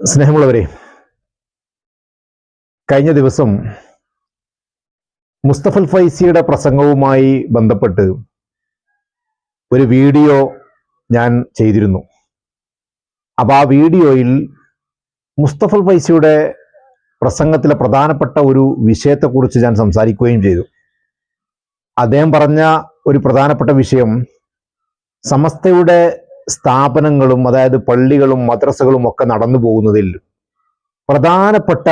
സ്നേഹമുള്ളവരെ കഴിഞ്ഞ ദിവസം മുസ്തഫൽ ഫൈസിയുടെ പ്രസംഗവുമായി ബന്ധപ്പെട്ട് ഒരു വീഡിയോ ഞാൻ ചെയ്തിരുന്നു. അപ്പോൾ ആ വീഡിയോയിൽ മുസ്തഫൽ ഫൈസിയുടെ പ്രസംഗത്തിലെ പ്രധാനപ്പെട്ട ഒരു വിഷയത്തെക്കുറിച്ച് ഞാൻ സംസാരിക്കുകയും ചെയ്തു. അദ്ദേഹം പറഞ്ഞ ഒരു പ്രധാനപ്പെട്ട വിഷയം സമസ്തയുടെ സ്ഥാപനങ്ങളും അതായത് പള്ളികളും മദ്രസകളും ഒക്കെ നടന്നു പോകുന്നതിൽ പ്രധാനപ്പെട്ട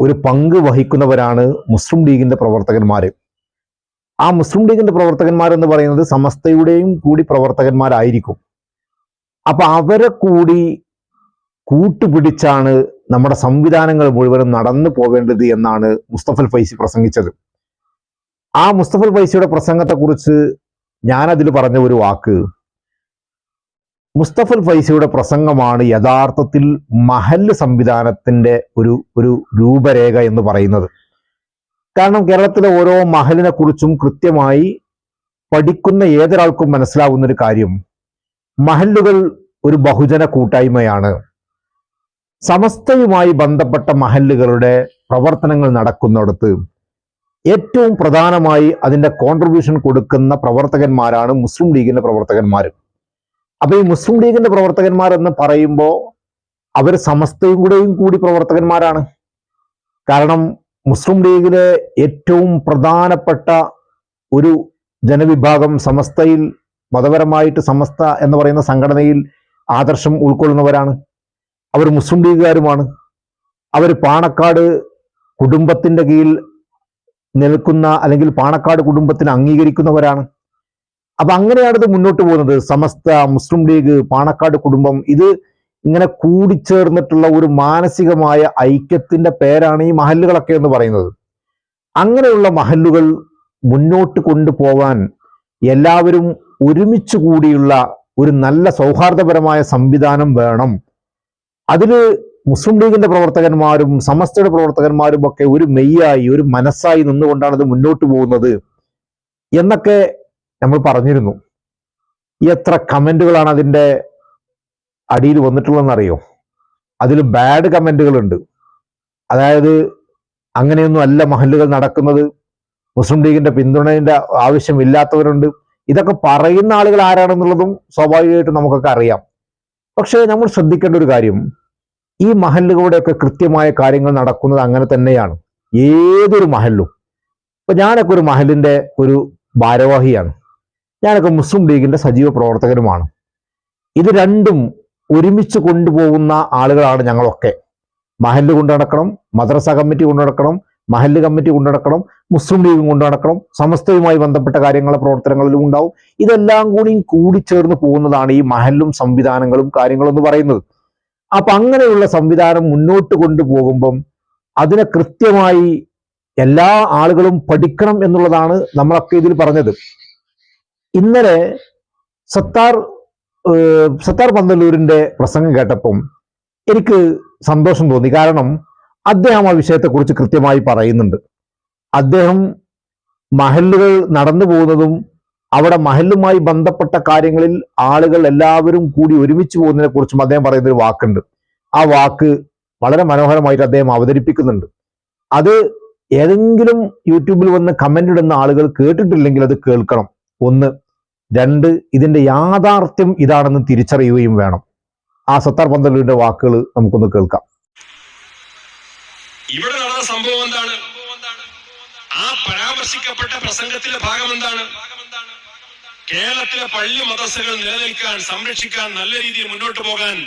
ഒരു പങ്ക് വഹിക്കുന്നവരാണ് മുസ്ലിം ലീഗിന്റെ പ്രവർത്തകന്മാർ ആ മുസ്ലിം ലീഗിന്റെ പ്രവർത്തകന്മാർ എന്ന് പറയുന്നത് സമസ്തയുടെയും കൂടി പ്രവർത്തകന്മാരായിരിക്കും. അപ്പൊ അവരെ കൂടി കൂട്ടുപിടിച്ചാണ് നമ്മുടെ സംവിധാനങ്ങൾ മുഴുവനും നടന്നു പോവേണ്ടത് എന്നാണ് മുസ്തഫൽ ഫൈസി പ്രസംഗിച്ചത്. ആ മുസ്തഫൽ ഫൈസിയുടെ പ്രസംഗത്തെക്കുറിച്ച് ഞാനതിൽ പറഞ്ഞ ഒരു വാക്ക് മുസ്തഫൽ ഫൈസിയുടെ പ്രസംഗമാണ് യഥാർത്ഥത്തിൽ മഹല്ല് സംവിധാനത്തിന്റെ ഒരു ഒരു രൂപരേഖ എന്ന് പറയുന്നത്. കാരണം കേരളത്തിലെ ഓരോ മഹലിനെ കുറിച്ചും കൃത്യമായി പഠിക്കുന്ന ഏതൊരാൾക്കും മനസ്സിലാവുന്ന ഒരു കാര്യം മഹല്ലുകൾ ഒരു ബഹുജന കൂട്ടായ്മയാണ്. സമസ്തയുമായി ബന്ധപ്പെട്ട മഹല്ലുകളുടെ പ്രവർത്തനങ്ങൾ നടക്കുന്നിടത്ത് ഏറ്റവും പ്രധാനമായി അതിന്റെ കോൺട്രിബ്യൂഷൻ കൊടുക്കുന്ന പ്രവർത്തകന്മാരാണ് മുസ്ലിം ലീഗിന്റെ പ്രവർത്തകന്മാർ അപ്പൊ ഈ മുസ്ലിം ലീഗിന്റെ പ്രവർത്തകന്മാർ എന്ന് പറയുമ്പോൾ അവർ സമസ്തയും കൂടെയും കൂടി പ്രവർത്തകന്മാരാണ്. കാരണം മുസ്ലിം ലീഗിലെ ഏറ്റവും പ്രധാനപ്പെട്ട ഒരു ജനവിഭാഗം സമസ്തയിൽ മതപരമായിട്ട് സമസ്ത എന്ന് പറയുന്ന സംഘടനയിൽ ആദർശം ഉൾക്കൊള്ളുന്നവരാണ്. അവർ മുസ്ലിം ലീഗുകാരുമാണ്. അവർ പാണക്കാട് കുടുംബത്തിന്റെ കീഴിൽ നിൽക്കുന്ന അല്ലെങ്കിൽ പാണക്കാട് കുടുംബത്തിന് അംഗീകരിക്കുന്നവരാണ്. അപ്പൊ അങ്ങനെയാണ് ഇത് മുന്നോട്ട് പോകുന്നത്. സമസ്ത മുസ്ലിം ലീഗ് പാണക്കാട് കുടുംബം ഇത് ഇങ്ങനെ കൂടിച്ചേർന്നിട്ടുള്ള ഒരു മാനസികമായ ഐക്യത്തിന്റെ പേരാണ് ഈ മഹല്ലുകളൊക്കെ എന്ന് പറയുന്നത്. അങ്ങനെയുള്ള മഹല്ലുകൾ മുന്നോട്ട് കൊണ്ടുപോകാൻ എല്ലാവരും ഒരുമിച്ച് കൂടിയുള്ള ഒരു നല്ല സൗഹാർദ്ദപരമായ സംവിധാനം വേണം. അതിൽ മുസ്ലിം ലീഗിന്റെ പ്രവർത്തകന്മാരും സമസ്തയുടെ പ്രവർത്തകന്മാരും ഒക്കെ ഒരു മെയ്യായി ഒരു മനസ്സായി നിന്നുകൊണ്ടാണ് ഇത് മുന്നോട്ട് പോകുന്നത്. എന്നൊക്കെ നമ്മൾ പറഞ്ഞിരുന്നു. എത്ര കമന്റുകളാണ് അതിന്റെ അടിയിൽ വന്നിട്ടുള്ളതെന്ന് അറിയോ അതിൽ ബാഡ് കമന്റുകളുണ്ട് അതായത് അങ്ങനെയൊന്നും അല്ല മഹലുകൾ നടക്കുന്നത്. മുസ്ലിം ലീഗിന്റെ പിന്തുണയുടെ ആവശ്യമില്ലാത്തവരുണ്ട് ഇതൊക്കെ പറയുന്ന ആളുകൾ ആരാണെന്നുള്ളതും സ്വാഭാവികമായിട്ടും നമുക്കൊക്കെ അറിയാം. പക്ഷേ നമ്മൾ ശ്രദ്ധിക്കേണ്ട ഒരു കാര്യം. ഈ മഹലുകളുടെയൊക്കെ കൃത്യമായ കാര്യങ്ങൾ നടക്കുന്നത് അങ്ങനെ തന്നെയാണ്. ഏതൊരു മഹലും ഇപ്പൊ ഞാനൊക്കെ ഒരു മഹലിന്റെ ഒരു ഭാരവാഹിയാണ്. ഞാനൊക്കെ മുസ്ലിം ലീഗിന്റെ സജീവ പ്രവർത്തകരുമാണ്. ഇത് രണ്ടും ഒരുമിച്ച് കൊണ്ടുപോകുന്ന ആളുകളാണ് ഞങ്ങളൊക്കെ. മഹല്ല് കൊണ്ടു നടക്കണം മദ്രസ കമ്മിറ്റി കൊണ്ടു നടക്കണം മഹല്ല് കമ്മിറ്റി കൊണ്ടു നടക്കണം മുസ്ലിം ലീഗും കൊണ്ടു നടക്കണം. സമസ്തയുമായി ബന്ധപ്പെട്ട കാര്യങ്ങളെ പ്രവർത്തനങ്ങളിലും ഉണ്ടാവും. ഇതെല്ലാം കൂടി കൂടിച്ചേർന്ന് പോകുന്നതാണ് ഈ മഹല്ലും സംവിധാനങ്ങളും കാര്യങ്ങളും എന്ന് പറയുന്നത്. അപ്പൊ അങ്ങനെയുള്ള സംവിധാനം മുന്നോട്ട് കൊണ്ടുപോകുമ്പം അതിനെ കൃത്യമായി എല്ലാ ആളുകളും പഠിക്കണം എന്നുള്ളതാണ് നമ്മളൊക്കെ ഇതിൽ പറഞ്ഞത്. ഇന്നലെ സത്താർ സത്താർ പന്തല്ലൂരിന്റെ പ്രസംഗം കേട്ടപ്പം എനിക്ക് സന്തോഷം തോന്നി. കാരണം അദ്ദേഹം ആ വിഷയത്തെക്കുറിച്ച് കൃത്യമായി പറയുന്നുണ്ട്. അദ്ദേഹം മഹല്ലുകൾ നടന്നു പോകുന്നതും അവിടെ മഹല്ലുമായി ബന്ധപ്പെട്ട കാര്യങ്ങളിൽ ആളുകൾ എല്ലാവരും കൂടി ഒരുമിച്ച് പോകുന്നതിനെ കുറിച്ചും അദ്ദേഹം പറയുന്ന ഒരു വാക്കുണ്ട്. ആ വാക്ക് വളരെ മനോഹരമായിട്ട് അദ്ദേഹം അവതരിപ്പിക്കുന്നുണ്ട്. അത് ഏതെങ്കിലും യൂട്യൂബിൽ വന്ന് കമന്റ് ഇടുന്ന ആളുകൾ കേട്ടിട്ടില്ലെങ്കിൽ അത് കേൾക്കണം. ഒന്ന് രണ്ട് ഇതിന്റെ യാഥാർത്ഥ്യം ഇതാണെന്ന് തിരിച്ചറിയുകയും വേണം. ആ സത്താർ പന്തലൂരിന്റെ വാക്കുകൾ നമുക്കൊന്ന് കേൾക്കാം. ഇവിടെ നടന്ന സംഭവം എന്താണ്? ആ പരാമർശിക്കപ്പെട്ട പ്രസംഗത്തിലെ ഭാഗം എന്താണ്? കേരളത്തിലെ പള്ളി മദർസകൾ നിലനിൽക്കാൻ സംരക്ഷിക്കാൻ നല്ല രീതിയിൽ മുന്നോട്ട് പോകാൻ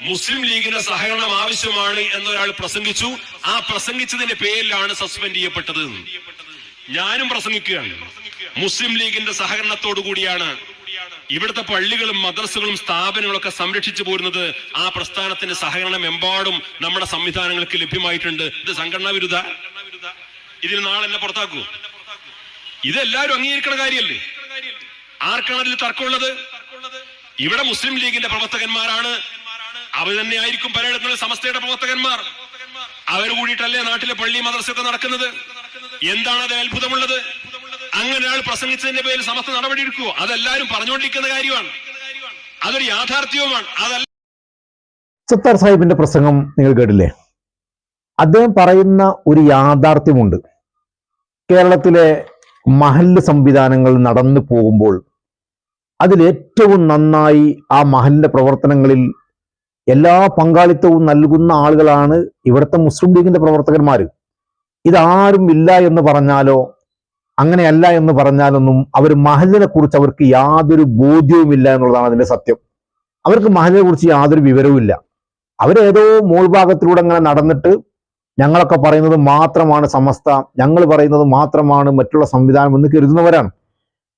മുസ്ലിം ലീഗിന്റെ സഹകരണം ആവശ്യമാണ് എന്നൊരാൾ പ്രസംഗിച്ചു. ആ പ്രസംഗിച്ചതിന്റെ പേരിലാണ് സസ്പെൻഡ് ചെയ്യപ്പെട്ടത്. ഞാനും പ്രസംഗിക്കുകയാണ്. മുസ്ലിം ലീഗിന്റെ സഹകരണത്തോടു കൂടിയാണ് ഇവിടുത്തെ പള്ളികളും മദ്രസകളും സ്ഥാപനങ്ങളൊക്കെ സംരക്ഷിച്ചു പോരുന്നത്. ആ പ്രസ്ഥാനത്തിന്റെ സഹകരണം എമ്പാടും നമ്മുടെ സംവിധാനങ്ങൾക്ക് ലഭ്യമായിട്ടുണ്ട്. ഇത് സംഘടനാ വിരുദ്ധ? ഇതിൽ നാളെ എന്നെ പുറത്താക്കൂ? ഇതെല്ലാവരും അംഗീകരിക്കുന്ന കാര്യമല്ലേ? ആർക്കാണ് അതിൽ തർക്കമുള്ളത്? ഇവിടെ മുസ്ലിം ലീഗിന്റെ പ്രവർത്തകന്മാരാണ്. അവർ തന്നെ ആയിരിക്കും പലയിടങ്ങളിൽ സമസ്തയുടെ പ്രവർത്തകന്മാർ. അവർ കൂടിയിട്ടല്ലേ നാട്ടിലെ പള്ളി മദ്രസയൊക്കെ നടക്കുന്നത്? എന്താണ് അത് അത്ഭുതമുള്ളത്? അങ്ങനെ ഒരാൾ പ്രസംഗിച്ചതിന്റെ പേരിൽ സമസ്ത നടപടി എടുക്കുവോ? അതെല്ലാരും പറഞ്ഞുകൊണ്ടിരിക്കുന്ന കാര്യമാണ്. അതൊരു യാഥാർത്ഥ്യവുമാണ്. അതല്ല സത്താർ സാഹിബിന്റെ പ്രസംഗം നിങ്ങൾ കേട്ടില്ലേ? അദ്ദേഹം പറയുന്ന ഒരു യാഥാർത്ഥ്യമുണ്ട്. കേരളത്തിലെ മഹല്ല് സംവിധാനങ്ങൾ നടന്നു പോകുമ്പോൾ അതിലേറ്റവും നന്നായി ആ മഹലിന്റെ പ്രവർത്തനങ്ങളിൽ എല്ലാ പങ്കാളിത്തവും നൽകുന്ന ആളുകളാണ് ഇവിടുത്തെ മുസ്ലിം ലീഗിന്റെ പ്രവർത്തകന്മാർ ഇതാരും ഇല്ല എന്ന് പറഞ്ഞാലോ അങ്ങനെയല്ല എന്ന് പറഞ്ഞാലൊന്നും അവർ മഹലിനെ കുറിച്ച് അവർക്ക് യാതൊരു ബോധ്യവുമില്ല എന്നുള്ളതാണ് അതിന്റെ സത്യം. അവർക്ക് മഹലിനെ കുറിച്ച് യാതൊരു വിവരവുമില്ല അവരേതോ മോൾഭാഗത്തിലൂടെ അങ്ങനെ നടന്നിട്ട് ഞങ്ങളൊക്കെ പറയുന്നത് മാത്രമാണ് സമസ്ത ഞങ്ങൾ പറയുന്നത് മാത്രമാണ് മറ്റുള്ള സംവിധാനം എന്ന് കരുതുന്നവരാണ്.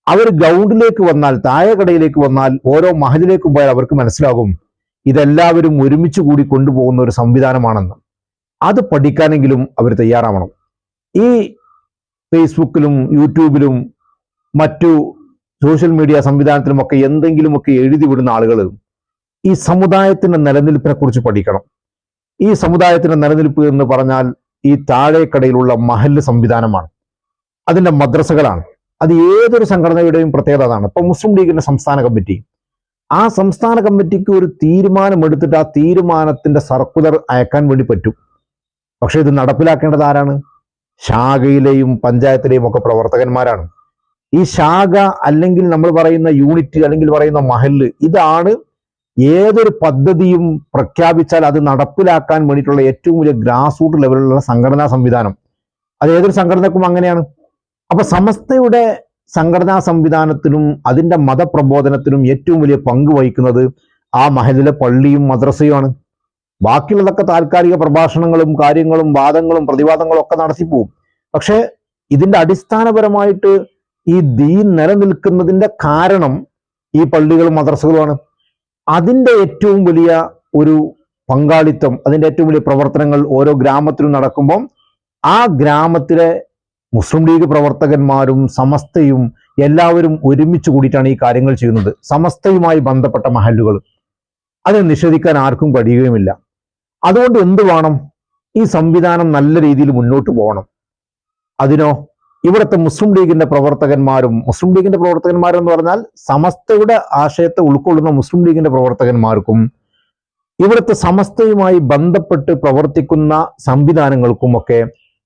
അവർ ഗ്രൗണ്ടിലേക്ക് വന്നാൽ താഴെക്കടയിലേക്ക് വന്നാൽ ഓരോ മഹലിലേക്കും പോയാൽ അവർക്ക് മനസ്സിലാകും ഇതെല്ലാവരും ഒരുമിച്ച് കൂടി കൊണ്ടുപോകുന്ന ഒരു സംവിധാനമാണെന്ന്. അത് പഠിക്കാനെങ്കിലും അവർ തയ്യാറാവണം. ഈ ഫേസ്ബുക്കിലും യൂട്യൂബിലും മറ്റു സോഷ്യൽ മീഡിയ സംവിധാനത്തിലുമൊക്കെ എന്തെങ്കിലുമൊക്കെ എഴുതി വിടുന്ന ആളുകൾ ഈ സമുദായത്തിന്റെ നിലനിൽപ്പിനെ കുറിച്ച് പഠിക്കണം. ഈ സമുദായത്തിന്റെ നിലനിൽപ്പ് എന്ന് പറഞ്ഞാൽ ഈ താഴേക്കടയിലുള്ള മഹൽ സംവിധാനമാണ്. അതിന്റെ മദ്രസകളാണ്. അത് ഏതൊരു സംഘടനയുടെയും പ്രത്യേകത അതാണ്. ഇപ്പൊ മുസ്ലിം ലീഗിന്റെ സംസ്ഥാന കമ്മിറ്റി. ആ സംസ്ഥാന കമ്മിറ്റിക്ക് ഒരു തീരുമാനം എടുത്തിട്ട് ആ തീരുമാനത്തിന്റെ സർക്കുലർ അയക്കാൻ വേണ്ടി പറ്റും. പക്ഷെ ഇത് നടപ്പിലാക്കേണ്ടത് ആരാണ്? ശാഖയിലെയും പഞ്ചായത്തിലെയും ഒക്കെ പ്രവർത്തകന്മാരാണ്. ഈ ശാഖ അല്ലെങ്കിൽ നമ്മൾ പറയുന്ന യൂണിറ്റ് അല്ലെങ്കിൽ പറയുന്ന മഹൽ ഇതാണ് ഏതൊരു പദ്ധതിയും പ്രഖ്യാപിച്ചാൽ അത് നടപ്പിലാക്കാൻ വേണ്ടിയിട്ടുള്ള ഏറ്റവും വലിയ ഗ്രാസ് റൂട്ട് ലെവലിലുള്ള സംഘടനാ സംവിധാനം. അത് ഏതൊരു സംഘടനക്കും അങ്ങനെയാണ്. അപ്പൊ സമസ്തയുടെ സംഘടനാ സംവിധാനത്തിനും അതിന്റെ മതപ്രബോധനത്തിനും ഏറ്റവും വലിയ പങ്ക് വഹിക്കുന്നത് ആ മഹലിലെ പള്ളിയും മദ്രസയുമാണ്. ബാക്കിയുള്ളതൊക്കെ താൽക്കാലിക പ്രഭാഷണങ്ങളും കാര്യങ്ങളും വാദങ്ങളും പ്രതിവാദങ്ങളും ഒക്കെ നടത്തിപ്പോവും പക്ഷെ ഇതിന്റെ അടിസ്ഥാനപരമായിട്ട് ഈ ദീൻ നിലനിൽക്കുന്നതിന്റെ കാരണം ഈ പള്ളികളും മദ്രസകളുമാണ്. അതിന്റെ ഏറ്റവും വലിയ ഒരു പങ്കാളിത്തം അതിന്റെ ഏറ്റവും വലിയ പ്രവർത്തനങ്ങൾ ഓരോ ഗ്രാമത്തിലും നടക്കുമ്പം ആ ഗ്രാമത്തിലെ മുസ്ലിം ലീഗ് പ്രവർത്തകന്മാരും സമസ്തയും എല്ലാവരും ഒരുമിച്ച് കൂടിയിട്ടാണ് ഈ കാര്യങ്ങൾ ചെയ്യുന്നത്. സമസ്തയുമായി ബന്ധപ്പെട്ട മഹല്ലുകൾ. അത് നിഷേധിക്കാൻ ആർക്കും കഴിയുകയുമില്ല. അതുകൊണ്ട് എന്ത് വേണം? ഈ സംവിധാനം നല്ല രീതിയിൽ മുന്നോട്ട് പോകണം. അതിനോ? ഇവിടുത്തെ മുസ്ലിം ലീഗിന്റെ പ്രവർത്തകന്മാരും മുസ്ലിം ലീഗിന്റെ പ്രവർത്തകന്മാരെന്ന് പറഞ്ഞാൽ സമസ്തയുടെ ആശയത്തെ ഉൾക്കൊള്ളുന്ന മുസ്ലിം ലീഗിന്റെ പ്രവർത്തകന്മാർക്കും ഇവിടുത്തെ സമസ്തയുമായി ബന്ധപ്പെട്ട് പ്രവർത്തിക്കുന്ന സംവിധാനങ്ങൾക്കും ഒക്കെ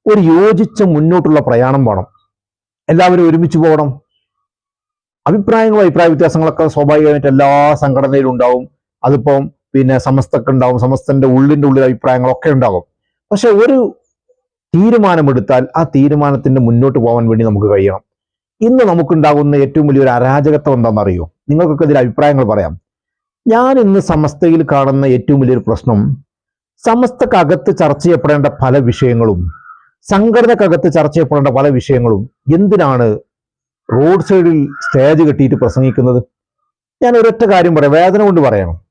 ഒരു യോജിച്ച മുന്നോട്ടുള്ള പ്രയാണം വേണം. എല്ലാവരും ഒരുമിച്ച് പോകണം. അഭിപ്രായങ്ങളും അഭിപ്രായ വ്യത്യാസങ്ങളൊക്കെ സ്വാഭാവികമായിട്ട് എല്ലാ സംഘടനയിലും ഉണ്ടാവും. അതിപ്പം പിന്നെ സമസ്തക്ക് ഉണ്ടാവും സമസ്തന്റെ ഉള്ളിന്റെ ഉള്ളിൽ അഭിപ്രായങ്ങളൊക്കെ ഉണ്ടാകും. പക്ഷെ ഒരു തീരുമാനമെടുത്താൽ ആ തീരുമാനത്തിന്റെ മുന്നോട്ട് പോകാൻ വേണ്ടി നമുക്ക് കഴിയണം. ഇന്ന് നമുക്കുണ്ടാകുന്ന ഏറ്റവും വലിയൊരു അരാജകത്വം എന്താണെന്നറിയോ? നിങ്ങൾക്കൊക്കെ ഇതിൽ അഭിപ്രായങ്ങൾ പറയാം. ഞാൻ ഇന്ന് സമസ്തയിൽ കാണുന്ന ഏറ്റവും വലിയൊരു പ്രശ്നം സമസ്തക്കകത്ത് ചർച്ച ചെയ്യപ്പെടേണ്ട പല വിഷയങ്ങളും സംഘടനക്കകത്ത് ചർച്ച ചെയ്യപ്പെടേണ്ട പല വിഷയങ്ങളും എന്തിനാണ് റോഡ് സൈഡിൽ സ്റ്റേജ് കെട്ടിയിട്ട് പ്രസംഗിക്കുന്നത്? ഞാൻ ഒരൊറ്റ കാര്യം പറയാം. വേദന കൊണ്ട് പറയണം.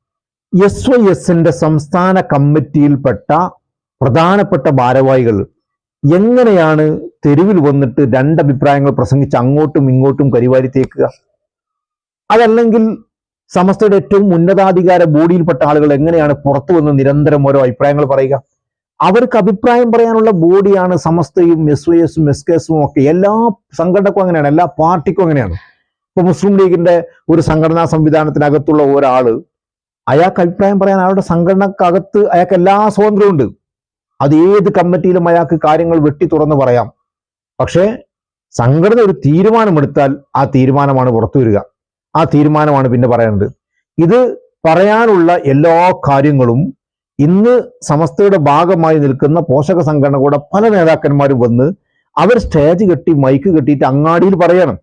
എസ് വൈ എസിന്റെ സംസ്ഥാന കമ്മിറ്റിയിൽപ്പെട്ട പ്രധാനപ്പെട്ട ഭാരവാഹികൾ എങ്ങനെയാണ് തെരുവിൽ വന്നിട്ട് രണ്ടഭിപ്രായങ്ങൾ പ്രസംഗിച്ച് അങ്ങോട്ടും ഇങ്ങോട്ടും കരിവാരി തേക്കുക? അതല്ലെങ്കിൽ സമസ്തയുടെ ഏറ്റവും ഉന്നതാധികാര ബോഡിയിൽപ്പെട്ട ആളുകൾ എങ്ങനെയാണ് പുറത്തു വന്ന് നിരന്തരം ഓരോ അഭിപ്രായങ്ങൾ പറയുക? അവർക്ക് അഭിപ്രായം പറയാനുള്ള ബോഡിയാണ് സമസ്തയും എസ് വൈ എസും എസ് കെ എസും ഒക്കെ. എല്ലാ സംഘടനക്കും അങ്ങനെയാണ് എല്ലാ പാർട്ടിക്കും അങ്ങനെയാണ്. ഇപ്പൊ മുസ്ലിം ലീഗിന്റെ ഒരു സംഘടനാ സംവിധാനത്തിനകത്തുള്ള ഒരാൾ അയാൾക്ക് അഭിപ്രായം പറയാൻ അയാളുടെ സംഘടനക്കകത്ത് അയാൾക്ക് എല്ലാ സ്വാതന്ത്ര്യമുണ്ട് അത് ഏത് കമ്മിറ്റിയിലും അയാൾക്ക് കാര്യങ്ങൾ വെട്ടി തുറന്ന് പറയാം. പക്ഷേ സംഘടന ഒരു തീരുമാനമെടുത്താൽ ആ തീരുമാനമാണ് പുറത്തു വരിക. ആ തീരുമാനമാണ് പിന്നെ പറയുന്നത് ഇത് പറയാനുള്ള എല്ലാ കാര്യങ്ങളും ഇന്ന് സമസ്തയുടെ ഭാഗമായി നിൽക്കുന്ന പോഷക സംഘടന സംഘടനകളുടെ പല നേതാക്കന്മാരും വന്ന് അവർ സ്റ്റേജ് കെട്ടി മൈക്ക് കെട്ടിയിട്ട് അങ്ങാടിയിൽ പറയണം.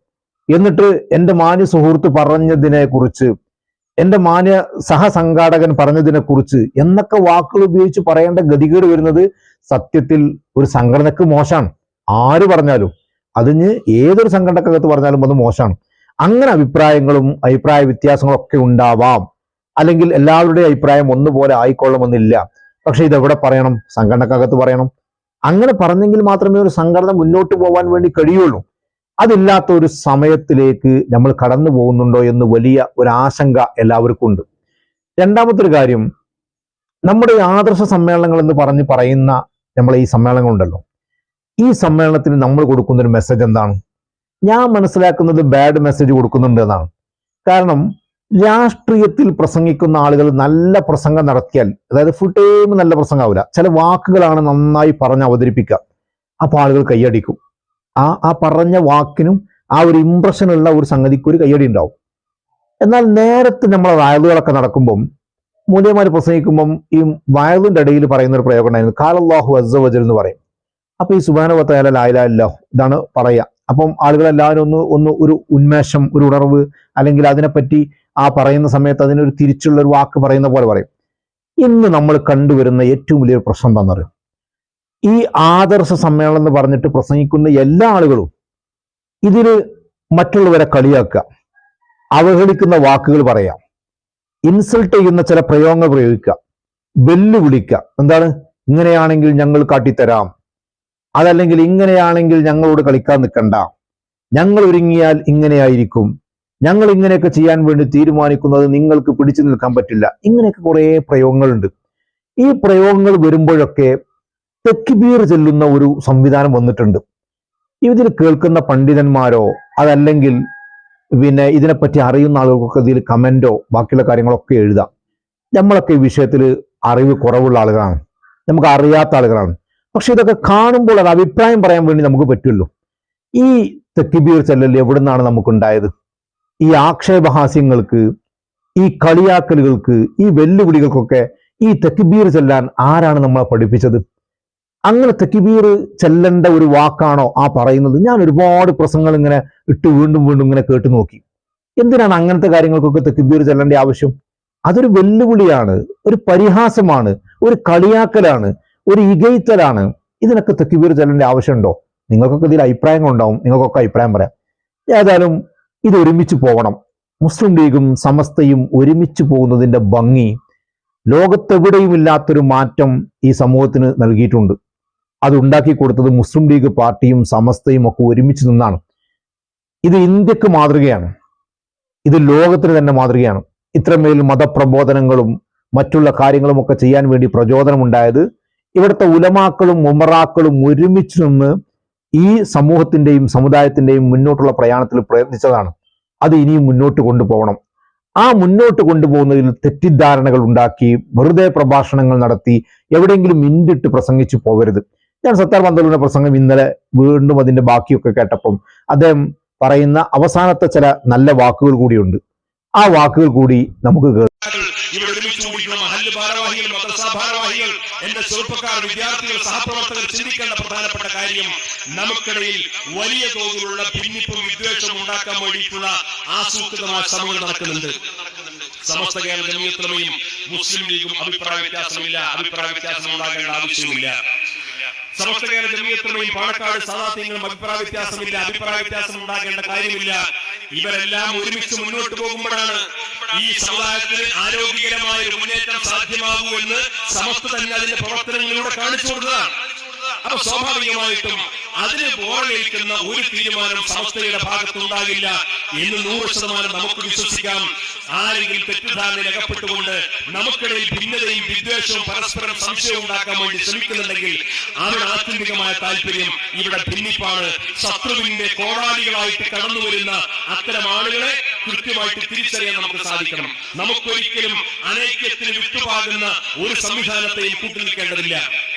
എന്നിട്ട് എന്റെ മാന്യ സുഹൃത്ത് പറഞ്ഞതിനെ കുറിച്ച് എന്റെ മാന്യ സഹസംഘാടകൻ പറഞ്ഞതിനെ കുറിച്ച് എന്നൊക്കെ വാക്കുകൾ ഉപയോഗിച്ച് പറയേണ്ട ഗതികേട് വരുന്നത് സത്യത്തിൽ ഒരു സംഘടനക്ക് മോശമാണ്. ആര് പറഞ്ഞാലും അതിന് ഏതൊരു സംഘടനക്കകത്ത് പറഞ്ഞാലും അത് മോശമാണ്. അങ്ങനെ അഭിപ്രായങ്ങളും അഭിപ്രായ വ്യത്യാസങ്ങളും ഒക്കെ ഉണ്ടാവാം. അല്ലെങ്കിൽ എല്ലാവരുടെയും അഭിപ്രായം ഒന്നുപോലെ ആയിക്കൊള്ളണമെന്നില്ല. പക്ഷെ ഇതെവിടെ പറയണം? സംഘടനക്കകത്ത് പറയണം. അങ്ങനെ പറഞ്ഞെങ്കിൽ മാത്രമേ ഒരു സംഘടന മുന്നോട്ട് പോകാൻ വേണ്ടി കഴിയുള്ളൂ. അതില്ലാത്ത ഒരു സമയത്തിലേക്ക് നമ്മൾ കടന്നു പോകുന്നുണ്ടോ എന്ന് വലിയ ഒരു ആശങ്ക എല്ലാവർക്കും ഉണ്ട്. രണ്ടാമത്തെ ഒരു കാര്യം നമ്മുടെ ആദർശ സമ്മേളനങ്ങൾ എന്ന് പറഞ്ഞ് പറയുന്ന നമ്മളെ ഈ സമ്മേളനങ്ങളുണ്ടല്ലോ ഈ സമ്മേളനത്തിന് നമ്മൾ കൊടുക്കുന്ന ഒരു മെസ്സേജ് എന്താണ്? ഞാൻ മനസ്സിലാക്കുന്നത് ബാഡ് മെസ്സേജ് കൊടുക്കുന്നുണ്ട് എന്നാണ്. കാരണം രാഷ്ട്രീയത്തിൽ പ്രസംഗിക്കുന്ന ആളുകൾ നല്ല പ്രസംഗം നടത്തിയാൽ അതായത് ഫുൾ ടൈം നല്ല പ്രസംഗമാവില്ല ചില വാക്കുകളാണ് നന്നായി പറഞ്ഞ് അവതരിപ്പിക്കുക. അപ്പോൾ ആളുകൾ കൈയടിക്കും. ആ ആ പറഞ്ഞ വാക്കിനും ആ ഒരു ഇമ്പ്രഷനുള്ള ഒരു സംഗതിക്ക് ഒരു കയ്യടി ഉണ്ടാവും. എന്നാൽ നേരത്തെ നമ്മളെ വയലുകളൊക്കെ നടക്കുമ്പം മൂല്യമാർ പ്രസംഗിക്കുമ്പം ഈ വയലിന്റെ ഇടയിൽ പറയുന്ന ഒരു പ്രയോഗം ഉണ്ടായിരുന്നു. കാലല്ലാഹു അസവജൽ എന്ന് പറയും. അപ്പൊ ഈ സുബാനുവത്തായാലും ലായലാല്ലോ ഇതാണ് പറയുക. അപ്പം ആളുകളെല്ലാവരും ഒന്ന് ഒന്ന് ഒരു ഉന്മേഷം ഒരു ഉണർവ് അല്ലെങ്കിൽ അതിനെപ്പറ്റി ആ പറയുന്ന സമയത്ത് അതിനൊരു തിരിച്ചുള്ള ഒരു വാക്ക് പറയുന്ന പോലെ പറയും. ഇന്ന് നമ്മൾ കണ്ടുവരുന്ന ഏറ്റവും വലിയൊരു പ്രശ്നം എന്താണെന്നറിയോ ഈ ആദർശ സമ്മേളനം എന്ന് പറഞ്ഞിട്ട് പ്രസംഗിക്കുന്ന എല്ലാ ആളുകളും ഇതിന് മറ്റുള്ളവരെ കളിയാക്കുക അവഹേളിക്കുന്ന വാക്കുകൾ പറയാം ഇൻസൾട്ട് ചെയ്യുന്ന ചില പ്രയോഗങ്ങൾ പ്രയോഗിക്കുക വെല്ലുവിളിക്കുക. എന്താണ്? ഇങ്ങനെയാണെങ്കിൽ ഞങ്ങൾ കാട്ടിത്തരാം. അതല്ലെങ്കിൽ ഇങ്ങനെയാണെങ്കിൽ ഞങ്ങളോട് കളിക്കാൻ നിൽക്കണ്ട. ഞങ്ങൾ ഒരുങ്ങിയാൽ ഇങ്ങനെയായിരിക്കും. ഞങ്ങൾ ഇങ്ങനെയൊക്കെ ചെയ്യാൻ വേണ്ടി തീരുമാനിക്കുന്നത് നിങ്ങൾക്ക് പിടിച്ചു നിൽക്കാൻ പറ്റില്ല. ഇങ്ങനെയൊക്കെ കുറേ പ്രയോഗങ്ങളുണ്ട്. ഈ പ്രയോഗങ്ങൾ വരുമ്പോഴൊക്കെ തെക്കിബീർ ചെല്ലുന്ന ഒരു സംവിധാനം വന്നിട്ടുണ്ട്. ഇതിൽ കേൾക്കുന്ന പണ്ഡിതന്മാരോ അതല്ലെങ്കിൽ പിന്നെ ഇതിനെപ്പറ്റി അറിയുന്ന ആളുകൾക്കൊക്കെ ഇതിൽ കമന്റോ ബാക്കിയുള്ള കാര്യങ്ങളൊക്കെ എഴുതാം. നമ്മളൊക്കെ ഈ വിഷയത്തിൽ അറിവ് കുറവുള്ള ആളുകളാണ്. നമുക്ക് അറിയാത്ത ആളുകളാണ്. പക്ഷെ ഇതൊക്കെ കാണുമ്പോൾ അത് അഭിപ്രായം പറയാൻ വേണ്ടി നമുക്ക് പറ്റുമല്ലോ ഈ തെക്കിബീർ ചെല്ലൽ എവിടെ നിന്നാണ് നമുക്കുണ്ടായത്? ഈ ആക്ഷേപഹാസ്യങ്ങൾക്ക് ഈ കളിയാക്കലുകൾക്ക് ഈ വെല്ലുവിളികൾക്കൊക്കെ ഈ തെക്കിബീർ ചെല്ലാൻ ആരാണ് നമ്മളെ പഠിപ്പിച്ചത്? അങ്ങനെ തെക്കിബീർ ചെല്ലേണ്ട ഒരു വാക്കാണോ ആ പറയുന്നത്? ഞാൻ ഒരുപാട് പ്രസംഗങ്ങൾ ഇങ്ങനെ ഇട്ട് വീണ്ടും വീണ്ടും ഇങ്ങനെ കേട്ടു നോക്കി. എന്തിനാണ് അങ്ങനത്തെ കാര്യങ്ങൾക്കൊക്കെ തെക്കിബീർ ചെല്ലേണ്ട ആവശ്യം? അതൊരു വെല്ലുവിളിയാണ് ഒരു പരിഹാസമാണ് ഒരു കളിയാക്കലാണ് ഒരു ഇകയിത്തലാണ്. ഇതിനൊക്കെ തെക്കിബീർ ചെല്ലേണ്ട ആവശ്യമുണ്ടോ? നിങ്ങൾക്കൊക്കെ ഇതിൽ അഭിപ്രായങ്ങൾ ഉണ്ടാവും നിങ്ങൾക്കൊക്കെ അഭിപ്രായം പറയാം. ഏതായാലും ഇത് ഒരുമിച്ച് പോകണം. മുസ്ലിം ലീഗും സമസ്തയും ഒരുമിച്ച് പോകുന്നതിന്റെ ഭംഗി ലോകത്തെവിടെയും ഇല്ലാത്തൊരു മാറ്റം ഈ സമൂഹത്തിന് നൽകിയിട്ടുണ്ട്. അത് ഉണ്ടാക്കി കൊടുത്തത് മുസ്ലിം ലീഗ് പാർട്ടിയും സമസ്തയും ഒക്കെ ഒരുമിച്ച് നിന്നാണ്. ഇത് ഇന്ത്യയ്ക്ക് മാതൃകയാണ്. ഇത് ലോകത്തിന് തന്നെ മാതൃകയാണ്. ഇത്രമേൽ മതപ്രബോധനങ്ങളും മറ്റുള്ള കാര്യങ്ങളും ഒക്കെ ചെയ്യാൻ വേണ്ടി പ്രചോദനമുണ്ടായത് ഇവിടുത്തെ ഉലമാക്കളും ഉമറാക്കളും ഒരുമിച്ച് നിന്ന് ഈ സമൂഹത്തിന്റെയും സമുദായത്തിന്റെയും മുന്നോട്ടുള്ള പ്രയാണത്തിൽ പ്രയത്നിച്ചതാണ്. അത് ഇനിയും മുന്നോട്ട് കൊണ്ടുപോകണം. ആ മുന്നോട്ട് കൊണ്ടുപോകുന്നതിൽ തെറ്റിദ്ധാരണകൾ ഉണ്ടാക്കി വെറുതെ പ്രഭാഷണങ്ങൾ നടത്തി എവിടെയെങ്കിലും മിണ്ടിട്ട് പ്രസംഗിച്ചു പോകരുത്. ഞാൻ സത്താർ പന്തലുവിന്റെ പ്രസംഗം ഇന്നലെ വീണ്ടും അതിന്റെ ബാക്കിയൊക്കെ കേട്ടപ്പം അദ്ദേഹം പറയുന്ന അവസാനത്തെ ചില നല്ല വാക്കുകൾ കൂടിയുണ്ട്. ആ വാക്കുകൾ കൂടി നമുക്ക് ഇവിടെ ഒരുമിച്ച് കൂടിയിട്ടുള്ള മഹല്ല് ഭാരവാഹികൾ മദ്രസ ഭാരവാഹികൾ എന്റെ ചെറുപ്പക്കാർ വിദ്യാർത്ഥികൾ സഹപ്രവർത്തകർ ചിന്തിക്കേണ്ട പ്രധാനപ്പെട്ട കാര്യം നമുക്കിടയിൽ വലിയ തോതിലുള്ള ഭിന്നിപ്പും വിദ്വേഷവും ഉണ്ടാക്കാൻ വേണ്ടിയിട്ടുള്ള ആസൂത്രിതമായ ശ്രമങ്ങൾ നടക്കുന്നുണ്ട്. സമസ്ത കേരള ജമീയത്തുലമയും മുസ്ലിം ലീഗും അഭിപ്രായ വ്യത്യാസമില്ല. അഭിപ്രായ വ്യത്യാസം ഉണ്ടാകേണ്ട ആവശ്യമില്ല. സമസ്ത കേരള പാണക്കാട് സാധാത്യങ്ങളും അഭിപ്രായ വ്യത്യാസമില്ല അഭിപ്രായ വ്യത്യാസം ഉണ്ടാകേണ്ട കാര്യമില്ല. ഇവരെല്ലാം ഒരുമിച്ച് മുന്നോട്ട് പോകുമ്പോഴാണ് ഈ സമുദായത്തിന് ആരോഗ്യകരമായ ഒരു മുന്നേറ്റം സാധ്യമാകൂ എന്ന് സമസ്ത തന്നെ അതിന്റെ പ്രവർത്തനങ്ങളിലൂടെ കാണിച്ചു കൊടുത്തതാണ്. അപ്പൊ സ്വാഭാവികമായിട്ടും അതിന് പോറലേൽക്കുന്ന ഒരു തീരുമാനം സമസ്തയുടെ ഭാഗത്തുണ്ടാകില്ല എന്ന് നൂറ് ശതമാനം നമുക്ക് വിശ്വസിക്കാം. ആരെങ്കിലും തെറ്റിദ്ധാരണയിൽ അകപ്പെട്ടുകൊണ്ട് നമുക്കിടയിൽ ഭിന്നതയും വിദ്വേഷവും പരസ്പരം സംശയവും ഉണ്ടാക്കാൻ വേണ്ടി ശ്രമിക്കുന്നുണ്ടെങ്കിൽ അവരുടെ ആത്യന്തികമായ താല്പര്യം ഇവിടെ ഭിന്നിപ്പാണ്. ശത്രുവിന്റെ കോടാലികളായിട്ട് കടന്നു വരുന്ന അത്തരം ആളുകളെ കൃത്യമായിട്ട് തിരിച്ചറിയാൻ നമുക്ക് സാധിക്കണം. നമുക്കൊരിക്കലും അനൈക്യത്തിന് വിട്ടുപാകുന്ന ഒരു സംവിധാനത്തെയും കൂട്ടുനിൽക്കേണ്ടതില്ല.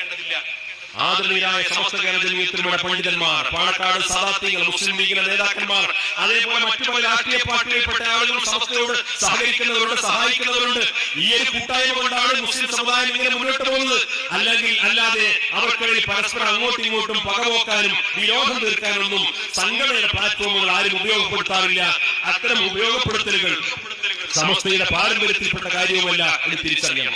ആദരണീയരായ സമസ്ത കേരള ജനീയത്തിലൂടെ പണ്ഡിതന്മാർ പാണക്കാട് സദാത്തികൾ മുസ്ലിം ലീഗിലെ നേതാക്കന്മാർ അതേപോലെ മറ്റു പല രാഷ്ട്രീയ പാർട്ടികളിൽപ്പെട്ട ആളുകളും സമസ്തയോട് സഹകരിക്കുന്നവരുണ്ട് സഹായിക്കുന്നവരുണ്ട്. ഈ ഒരു കൂട്ടായ്മ കൊണ്ടാണ് മുസ്ലിം സമുദായം ഇങ്ങനെ മുന്നോട്ട് പോകുന്നത്. അല്ലെങ്കിൽ അല്ലാതെ അവർക്കിടയിൽ പരസ്പരം അങ്ങോട്ടും ഇങ്ങോട്ടും പകപോക്കാനും വിരോധം തീർക്കാനൊന്നും സംഘടനയുടെ പ്ലാറ്റ്ഫോമുകൾ ആരും ഉപയോഗപ്പെടുത്താറില്ല. അത്തരം ഉപയോഗപ്പെടുത്തലുകൾ സമസ്തയുടെ പാരമ്പര്യത്തിൽപ്പെട്ട കാര്യവുമല്ല എന്ന് തിരിച്ചറിയണം.